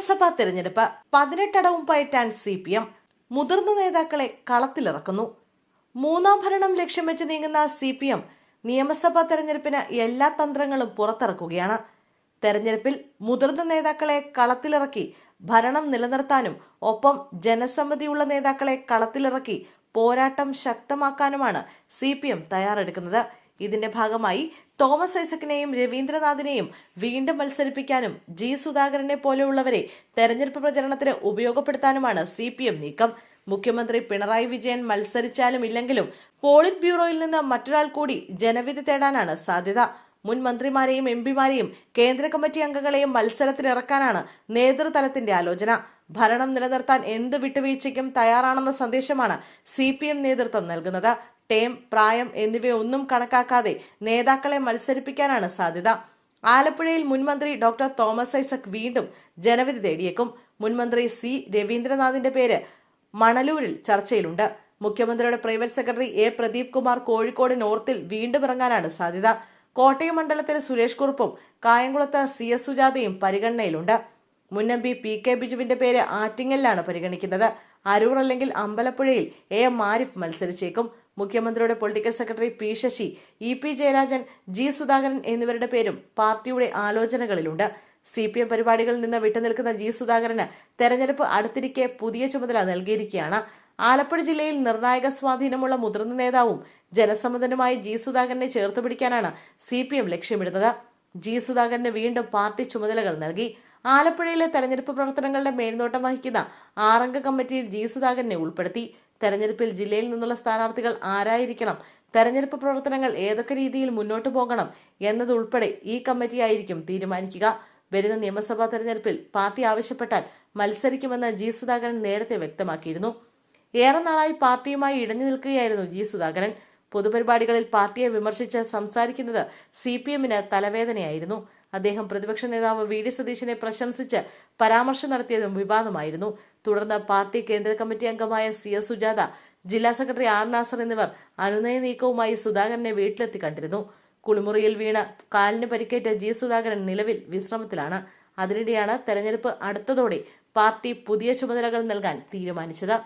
നിയമസഭാ തെരഞ്ഞെടുപ്പ് പതിനെട്ടടവും പയറ്റാൻ സി പി എം. മുതിർന്ന നേതാക്കളെ കളത്തിലിറക്കുന്നു. മൂന്നാം ഭരണം ലക്ഷ്യം വെച്ച് നീങ്ങുന്ന സി പി എം നിയമസഭാ തെരഞ്ഞെടുപ്പിന് എല്ലാ തന്ത്രങ്ങളും പുറത്തിറക്കുകയാണ്. തെരഞ്ഞെടുപ്പിൽ മുതിർന്ന നേതാക്കളെ കളത്തിലിറക്കി ഭരണം നിലനിർത്താനും ഒപ്പം ജനസമ്മതിയുള്ള നേതാക്കളെ കളത്തിലിറക്കി പോരാട്ടം ശക്തമാക്കാനുമാണ് സി പി എം തയ്യാറെടുക്കുന്നത്. ഇതിന്റെ ഭാഗമായി തോമസ് ഐസക്കിനെയും രവീന്ദ്രനാഥിനെയും വീണ്ടും മത്സരിപ്പിക്കാനും ജി സുധാകരനെ പോലെയുള്ളവരെ തെരഞ്ഞെടുപ്പ് പ്രചരണത്തിന് ഉപയോഗപ്പെടുത്താനുമാണ് സി നീക്കം. മുഖ്യമന്ത്രി പിണറായി വിജയൻ മത്സരിച്ചാലും ഇല്ലെങ്കിലും പോളിറ്റ് ബ്യൂറോയിൽ നിന്ന് മറ്റൊരാൾ കൂടി ജനവിധി തേടാനാണ് സാധ്യത. മുൻ മന്ത്രിമാരെയും എം പിമാരെയും കേന്ദ്ര കമ്മിറ്റി അംഗങ്ങളെയും മത്സരത്തിനിറക്കാനാണ് നേതൃതലത്തിന്റെ ആലോചന. ഭരണം നിലനിർത്താൻ എന്ത് വിട്ടുവീഴ്ചയ്ക്കും തയ്യാറാണെന്ന സന്ദേശമാണ് സി പി എം നേതൃത്വം നൽകുന്നത്. ടേം പ്രായം എന്നിവയൊന്നും കണക്കാക്കാതെ നേതാക്കളെ മത്സരിപ്പിക്കാനാണ് സാധ്യത. ആലപ്പുഴയിൽ മുൻമന്ത്രി ഡോക്ടർ തോമസ് ഐസക് വീണ്ടും ജനവിധി തേടിയേക്കും. മുൻമന്ത്രി സി രവീന്ദ്രനാഥിന്റെ പേര് മണലൂരിൽ ചർച്ചയിലുണ്ട്. മുഖ്യമന്ത്രിയുടെ private secretary A Pradeep Kumar Kozhikode നോർത്തിൽ വീണ്ടും ഇറങ്ങാനാണ് സാധ്യത. കോട്ടയം മണ്ഡലത്തിൽ സുരേഷ് കുറുപ്പും കായംകുളത്ത് സി എസ് സുജാതയും പരിഗണനയിലുണ്ട്. മുൻ എം പി പി കെ ബിജുവിന്റെ പേര് ആറ്റിങ്ങലിലാണ് പരിഗണിക്കുന്നത്. അരൂർ അല്ലെങ്കിൽ അമ്പലപ്പുഴയിൽ എ എം ആരിഫ് മത്സരിച്ചേക്കും. മുഖ്യമന്ത്രിയുടെ political secretary P Sasi E P Jayarajan G Sudhakaran എന്നിവരുടെ പേരും പാർട്ടിയുടെ ആലോചനകളിലുണ്ട്. സി പി എം പരിപാടികളിൽ നിന്ന് വിട്ടുനിൽക്കുന്ന ജി സുധാകരന് തെരഞ്ഞെടുപ്പ് അടുത്തിരിക്കെ പുതിയ ചുമതല നൽകിയിരിക്കുകയാണ്. ആലപ്പുഴ ജില്ലയിൽ നിർണായക സ്വാധീനമുള്ള മുതിർന്ന നേതാവും ജനസമ്മതനുമായി ജി സുധാകരനെ ചേർത്ത് പിടിക്കാനാണ് സി പി എം ലക്ഷ്യമിടുന്നത്. ജി സുധാകരന് വീണ്ടും പാർട്ടി ചുമതലകൾ നൽകി. ആലപ്പുഴയിലെ തെരഞ്ഞെടുപ്പ് പ്രവർത്തനങ്ങളുടെ മേൽനോട്ടം വഹിക്കുന്ന ആറംഗ കമ്മിറ്റിയിൽ ജി സുധാകരനെ ഉൾപ്പെടുത്തി. തെരഞ്ഞെടുപ്പിൽ ജില്ലയിൽ നിന്നുള്ള സ്ഥാനാർത്ഥികൾ ആരായിരിക്കണം? തെരഞ്ഞെടുപ്പ് പ്രവർത്തനങ്ങൾ ഏതൊക്കെ രീതിയിൽ മുന്നോട്ടു പോകണം എന്നതുൾപ്പെടെ ഈ കമ്മിറ്റിയായിരിക്കും തീരുമാനിക്കുക. വരുന്ന നിയമസഭാ തെരഞ്ഞെടുപ്പിൽ പാർട്ടി ആവശ്യപ്പെട്ടാൽ മത്സരിക്കുമെന്ന് ജി സുധാകരൻ നേരത്തെ വ്യക്തമാക്കിയിരുന്നു. ഏറെ നാളായി പാർട്ടിയുമായി ഇടഞ്ഞു നിൽക്കുകയായിരുന്നു ജി സുധാകരൻ. പൊതുപരിപാടികളിൽ പാർട്ടിയെ വിമർശിച്ച് സംസാരിക്കുന്നത് സി തലവേദനയായിരുന്നു. അദ്ദേഹം പ്രതിപക്ഷ നേതാവ് വി ഡി സതീശനെ പ്രശംസിച്ച് പരാമർശം നടത്തിയതും വിവാദമായിരുന്നു. തുടർന്ന് പാർട്ടി കേന്ദ്ര കമ്മിറ്റി അംഗമായ സി എസ് സുജാത ജില്ലാ സെക്രട്ടറി ആർ നാസർ എന്നിവർ അനുനയ നീക്കവുമായി സുധാകരനെ വീട്ടിലെത്തി കണ്ടിരുന്നു. കുളിമുറിയിൽ വീണ കാലിന് പരിക്കേറ്റ ജി സുധാകരൻ നിലവിൽ വിശ്രമത്തിലാണ്. അതിനിടെയാണ് തെരഞ്ഞെടുപ്പ് അടുത്തതോടെ പാർട്ടി പുതിയ ചുമതലകൾ നൽകാൻ തീരുമാനിച്ചത്.